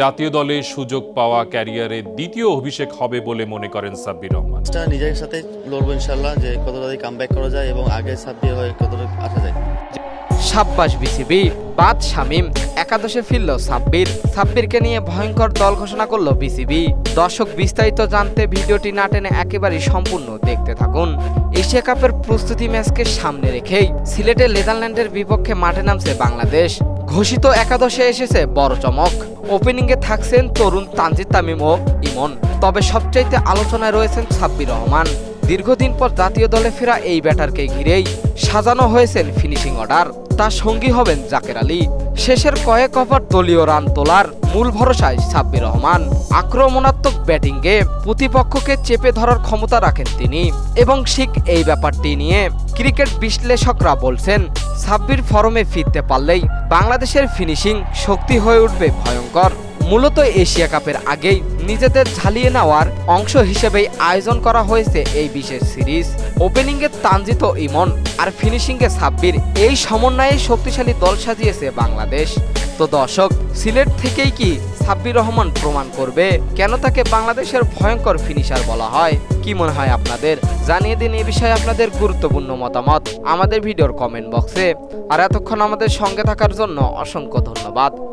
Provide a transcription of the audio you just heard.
জাতীয় দলে সুযোগ পাওয়া ক্যারিয়ারে দ্বিতীয় অভিষেক হবে বলে মনে করেন সাব্বির রহমান। নিজের সাথে লড়বো ইনশাল্লাহ যে কতটা কাম ব্যাক করা যায় এবং আগে সাব্বির হয়ে কতটা আসা যায়। সাব্বাস বিসিবি বাদ শামিম একাদশে ফিরল সাব্বির। সাব্বিরকে নিয়ে ভয়ঙ্কর দল ঘোষণা করল বিসিবি। দর্শক বিস্তারিত জানতে ভিডিওটি না টেনে একেবারেই সম্পূর্ণ দেখতে থাকুন। এশিয়া কাপের প্রস্তুতি ম্যাচকে সামনে রেখেই সিলেটে নেদারল্যান্ডের বিপক্ষে মাঠে নামছে বাংলাদেশ। ঘোষিত একাদশে এসেছে বড় চমক। ওপেনিংয়ে থাকছেন তরুণ তানজিদ তামিম ও ইমন। তবে সবচাইতে আলোচনায় রয়েছেন সাব্বির রহমান। দীর্ঘদিন পর জাতীয় দলে ফেরা এই ব্যাটারকে ঘিরেই সাজানো হয়েছেন ফিনিশিং অর্ডার। তার সঙ্গী হবেন জাকের আলী। শেষের কয়েক ওভার দলীয় রান তোলার মূল ভরসায় সাব্বির রহমান। আক্রমণাত্মক ব্যাটিংয়ে প্রতিপক্ষকে চেপে ধরার ক্ষমতা রাখেন তিনি। এবং ঠিক এই ব্যাপারটি নিয়ে ক্রিকেট বিশ্লেষকরা বলছেন, সাব্বির ফরমে ফিরতে পারলেই বাংলাদেশের ফিনিশিং শক্তি হয়ে উঠবে ভয়ঙ্কর। মূলত এশিয়া কাপের আগেই নিজেদের ঝালিয়ে নেওয়ার অংশ হিসেবেই আয়োজন করা হয়েছে এই বিশেষ সিরিজ। ওপেনিংয়ে তানজিত ইমন আর ফিনিশিংয়ে সাব্বির। এই সমন্বয়ে শক্তিশালী দল সাজিয়েছে বাংলাদেশ। তো দর্শক, সিলেট থেকেই কি সাব্বির রহমান প্রমাণ করবে? কেন তাকে বাংলাদেশের ভয়ঙ্কর ফিনিশার বলা হয়? কি মনে হয় আপনাদের? জানিয়ে দিন এই বিষয়ে আপনাদের গুরুত্বপূর্ণ মতামত। আমাদের ভিডিওর কমেন্ট বক্সে আর এতক্ষণ আমাদের সঙ্গে থাকার জন্য অসংখ্য ধন্যবাদ।